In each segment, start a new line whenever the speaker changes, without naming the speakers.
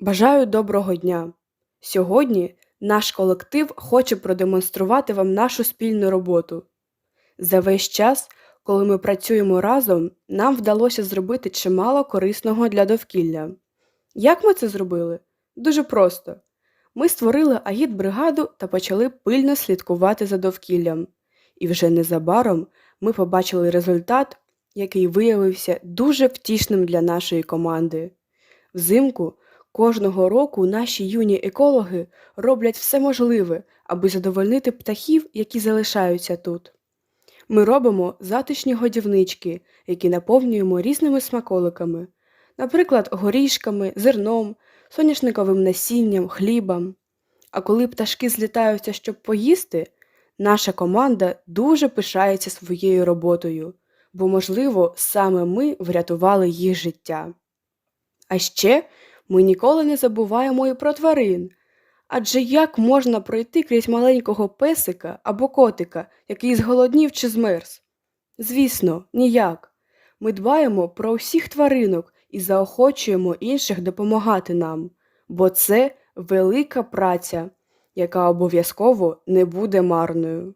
Бажаю доброго дня! Сьогодні наш колектив хоче продемонструвати вам нашу спільну роботу. За весь час, коли ми працюємо разом, нам вдалося зробити чимало корисного для довкілля. Як ми це зробили? Дуже просто. Ми створили агіт-бригаду та почали пильно слідкувати за довкіллям. І вже незабаром ми побачили результат, який виявився дуже втішним для нашої команди. Взимку кожного року наші юні екологи роблять все можливе, аби задовольнити птахів, які залишаються тут. Ми робимо затишні годівнички, які наповнюємо різними смаколиками, наприклад, горішками, зерном, соняшниковим насінням, хлібом. А коли пташки злітаються, щоб поїсти, наша команда дуже пишається своєю роботою, бо, можливо, саме ми врятували їх життя. А ще ми ніколи не забуваємо і про тварин. Адже як можна пройти крізь маленького песика або котика, який зголоднів чи змерз? Звісно, ніяк. Ми дбаємо про усіх тваринок і заохочуємо інших допомагати нам, бо це велика праця, яка обов'язково не буде марною.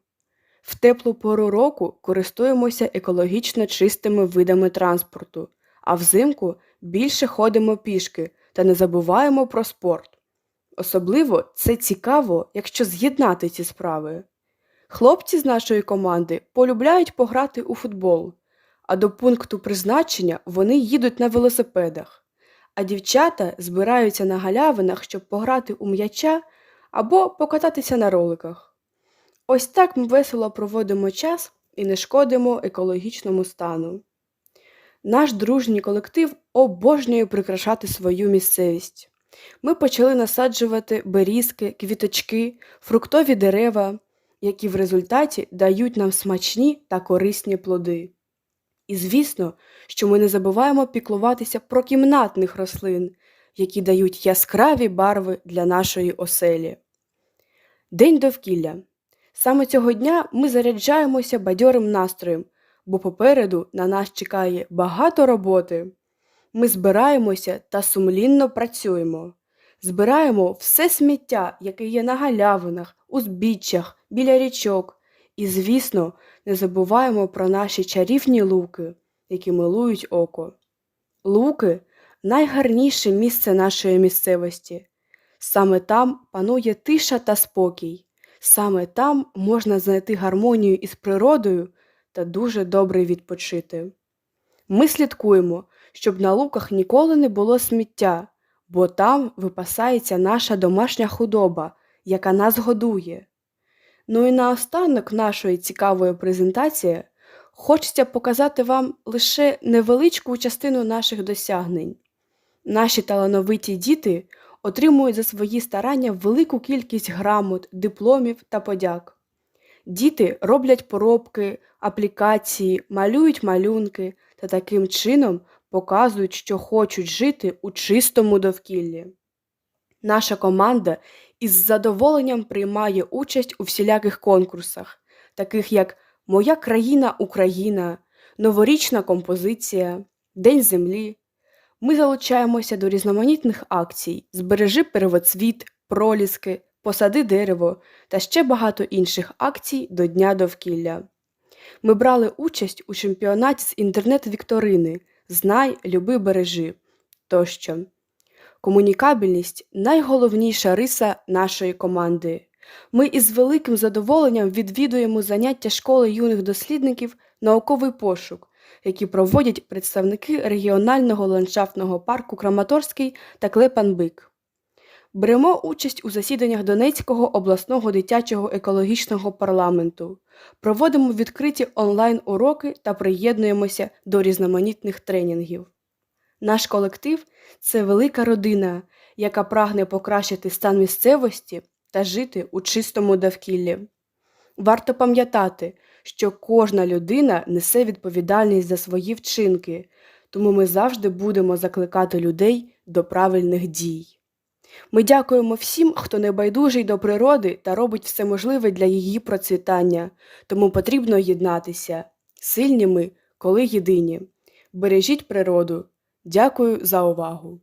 В теплу пору року користуємося екологічно чистими видами транспорту, а взимку більше ходимо пішки та не забуваємо про спорт. Особливо це цікаво, якщо з'єднати ці справи. Хлопці з нашої команди полюбляють пограти у футбол, а до пункту призначення вони їдуть на велосипедах, а дівчата збираються на галявинах, щоб пограти у м'яча або покататися на роликах. Ось так ми весело проводимо час і не шкодимо екологічному стану. Наш дружній колектив обожнює прикрашати свою місцевість. Ми почали насаджувати берізки, квіточки, фруктові дерева, які в результаті дають нам смачні та корисні плоди. І звісно, що ми не забуваємо піклуватися про кімнатних рослин, які дають яскраві барви для нашої оселі. День довкілля. Саме цього дня ми заряджаємося бадьорим настроєм, бо попереду на нас чекає багато роботи. Ми збираємося та сумлінно працюємо. Збираємо все сміття, яке є на галявинах, узбіччях, біля річок. І, звісно, не забуваємо про наші чарівні луки, які милують око. Луки найгарніше місце нашої місцевості. Саме там панує тиша та спокій. Саме там можна знайти гармонію із природою та дуже добре відпочити. Ми слідкуємо, щоб на луках ніколи не було сміття, бо там випасається наша домашня худоба, яка нас годує. Ну і наостанок нашої цікавої презентації хочеться показати вам лише невеличку частину наших досягнень. Наші талановиті діти отримують за свої старання велику кількість грамот, дипломів та подяк. Діти роблять поробки, аплікації, малюють малюнки та таким чином показують, що хочуть жити у чистому довкіллі. Наша команда із задоволенням приймає участь у всіляких конкурсах, таких як Моя країна Україна, Новорічна композиція, День Землі. Ми залучаємося до різноманітних акцій, збережи первоцвіт, проліски, посади дерево та ще багато інших акцій до Дня довкілля. Ми брали участь у чемпіонаті з інтернет-вікторини Знай, люби, бережи тощо. Комунікабельність найголовніша риса нашої команди. Ми із великим задоволенням відвідуємо заняття школи юних дослідників науковий пошук, які проводять представники регіонального ландшафтного парку Краматорський та Клепанбик. Беремо участь у засіданнях Донецького обласного дитячого екологічного парламенту, проводимо відкриті онлайн-уроки та приєднуємося до різноманітних тренінгів. Наш колектив це велика родина, яка прагне покращити стан місцевості та жити у чистому довкіллі. Варто пам'ятати, що кожна людина несе відповідальність за свої вчинки, тому ми завжди будемо закликати людей до правильних дій. Ми дякуємо всім, хто небайдужий до природи та робить все можливе для її процвітання, тому потрібно єднатися. Сильні ми, коли єдині. Бережіть природу. Дякую за увагу!